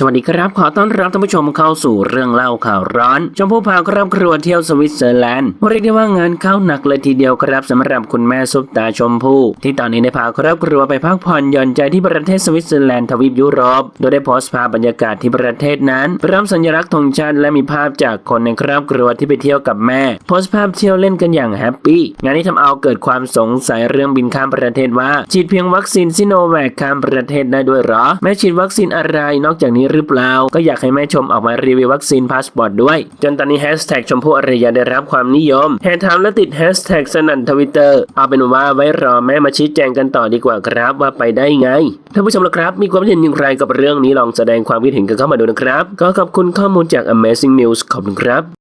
สวัสดีครับขอต้อนรับท่านผู้ชมเข้าสู่เรื่องเล่าข่าวร้อน ชมพู่พาครอบครัวเที่ยวสวิตเซอร์แลนด์เรียกได้ว่างานเข้าหนักเลยทีเดียวครับสำหรับคุณแม่ซุปตาชมพู่ที่ตอนนี้ได้พาครอบครัวไปพักผ่อนหย่อนใจที่ประเทศสวิตเซอร์แลนด์ทวีปยุโรปโดยได้โพสต์ภาพบรรยากาศที่ประเทศนั้นพร้อมสัญลักษณ์ธงชาติและมีภาพจากคนในครอบครัวที่ไปเที่ยวกับแม่โพสต์ภาพเที่ยวเล่นกันอย่างแฮปปี้งานนี้ทำเอาเกิดความสงสัยเรื่องบินข้ามประเทศว่าฉีดเพียงวัคซีนซิโนแวคข้ามประเทศได้ด้วยหรอแม่ฉีดวัคซีนอะไรนอกจากนี้หรือเปล่า ก็อยากให้แม่ชมออกมารีวิววัคซีนพาสปอร์ตด้วย จนตอนนี้แฮชแท็กชมพู่อารยาได้รับความนิยมแห่ถามและติดแฮชแท็กสนั่นทวิตเตอร์เอาเป็นว่าไว้รอแม่มาชี้แจงกันต่อดีกว่าครับว่าไปได้ไงท่านผู้ชมละครับ มีความเห็นอย่างไรกับเรื่องนี้ลองแสดงความคิดเห็นกันเข้ามาดูนะครับ ก็ขอบคุณข้อมูลจาก Amazing News ขอบคุณครับ